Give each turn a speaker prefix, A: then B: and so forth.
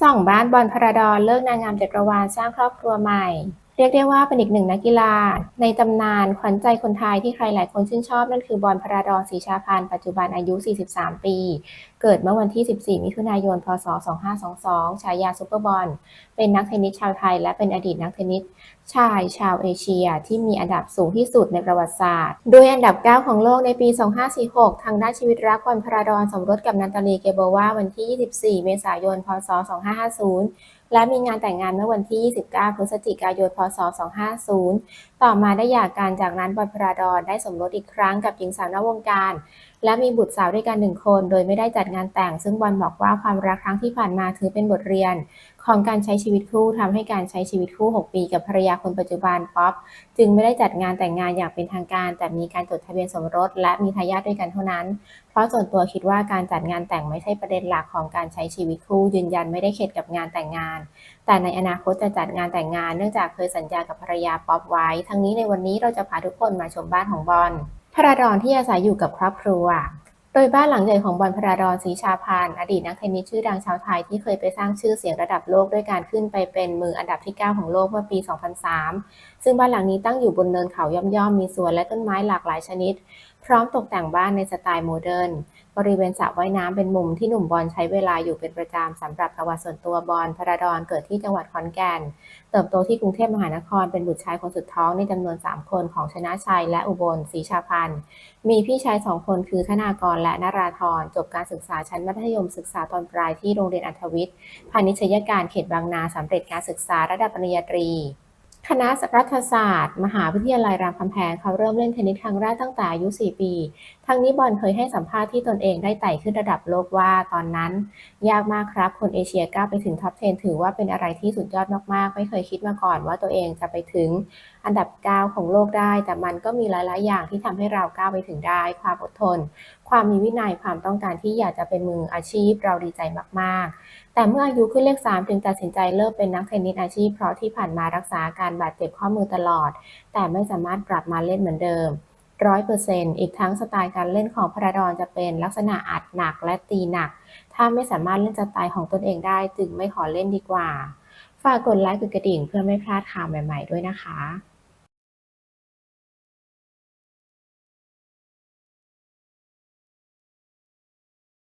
A: ส่องบ้านบอลพระดอนเลิกนางงามจักรวาลสร้างครอบครัวใหม่ เรียกได้ว่าเป็นอีกหนึ่งนักกีฬา ในตำนานขวัญใจคนไทยที่ใครหลายคนชื่นชอบนั่นคือบอลพระดอนศรีชาพันธ์ปัจจุบันอายุ 43 ปี เกิดเมื่อวันที่ 14 มิถุนายน พศ 2522 ฉายาซูเปอร์บอล เป็นนักเทนนิสชาวไทย และเป็นอดีตนักเทนนิสชายชาวเอเชียที่มีอันดับสูงที่สุดในประวัติศาสตร์ โดยอันดับ 9 ของโลกในปี 2546 ทางด้านชีวิตรักบอลพระดอนสมรสกับนาตาลีเกโบวาวันที่ 24 เมษายน พศ 2550 และมีงานแต่งงานเมื่อวันที่ 29 พฤศจิกายน พศ250 ต่อมาได้หย่ากันจากนั้นบอยพราดอนได้สมรสอีกครั้งกับหญิงสาวนอกวงการ และมีบุตรสาวด้วยกันหนึ่งคน โดยไม่ได้จัดงานแต่ง ซึ่งบอลบอกว่าความรักครั้งที่ผ่านมาถือเป็นบทเรียน ของการใช้ชีวิตคู่ทำให้การใช้ชีวิตคู่ 6 ปีกับภรรยาคนปัจจุบันป๊อปจึงไม่ได้จัดงานแต่งงานอย่างเป็นทางการ แต่มีการจดทะเบียนสมรส และมีทายาทด้วยกันเท่านั้น เพราะส่วนตัวคิดว่าการจัดงานแต่งไม่ใช่ประเด็นหลักของการใช้ชีวิตคู่ ยืนยันไม่ได้เข็ดกับงานแต่งงาน แต่ในอนาคตจะจัดงานแต่งงานเนื่องจากเคยสัญญากับภรรยาป๊อปไว้ ทั้งนี้ในวันนี้เราจะพาทุกคนมาชมบ้านของบอล พระดอนที่อาศัยอยู่กับครอบครัว โดยบ้านหลังใหญ่ของบอลพระดอนศรีชาพานอดีตนักเทนนิสชื่อดังชาวไทยที่เคยไปสร้างชื่อเสียงระดับโลกด้วยการขึ้นไปเป็นมืออันดับที่ 9 ของโลกเมื่อปี 2003 ซึ่งบ้านหลังนี้ตั้งอยู่บนเนินเขาย่อมๆ มีสวนและต้นไม้หลากหลายชนิด พร้อมตกแต่งบ้านในสไตล์โมเดิร์นบริเวณสระว่ายน้ำเป็นมุมที่หนุ่มบอลใช้เวลาอยู่เป็นประจำสำหรับประวัติส่วนตัวบอลพระดอนเกิดที่จังหวัดขอนแก่น เติบโตที่กรุงเทพมหานครเป็นบุตรชายคนสุดท้องในจำนวน 3 คนของชนะชัยและอุบลศรีชาพันธ์มีพี่ชายสองคนคือธนากรและนาราธรจบการศึกษาชั้นมัธยมศึกษาตอนปลายที่โรงเรียนอัธวิทย์พาณิชยการเขตบางนาสำเร็จการศึกษาระดับปริญญาตรี คณะรัฐศาสตร์ มหาวิทยาลัยรามคำแหงเขาเริ่มเล่นเทนนิสครั้งแรกตั้งแต่อายุ 4 ปีทั้งนี้บอลเคยให้สัมภาษณ์ที่ตนเองได้ไต่ขึ้นระดับโลกว่าตอนนั้น ยากมากครับ คนเอเชียก้าวไปถึงท็อป 10 ถือว่าเป็นอะไรที่สุดยอดมากๆ ไม่เคยคิดมาก่อนว่าตัวเองจะไปถึงอันดับ 9 ของโลกได้ แต่มันก็มีหลาย ๆ อย่างที่ทำให้เราก้าวไปถึงได้ ความอดทน ความมีวินัยความต้องการที่อยากจะเป็นมืออาชีพเราดีใจมากๆ แต่เมื่ออายุขึ้นเลข 3 จึงตัดสินใจเลิกเป็นนักเทนนิสอาชีพเพราะที่ผ่านมารักษาอาการบาดเจ็บข้อมือตลอด แต่ไม่สามารถกลับมาเล่นเหมือนเดิม ร้อยเปอร์เซ็นต์อีกทั้งสไตล์การเล่นของพระดอนจะเป็นลักษณะอัดหนักและตีหนัก ถ้าไม่สามารถเล่นสไตล์ของตนเองได้จึงไม่ขอเล่นดีกว่า ฝากกดไลค์กดกระดิ่งเพื่อไม่พลาดข่าวใหม่ ๆ ด้วยนะคะ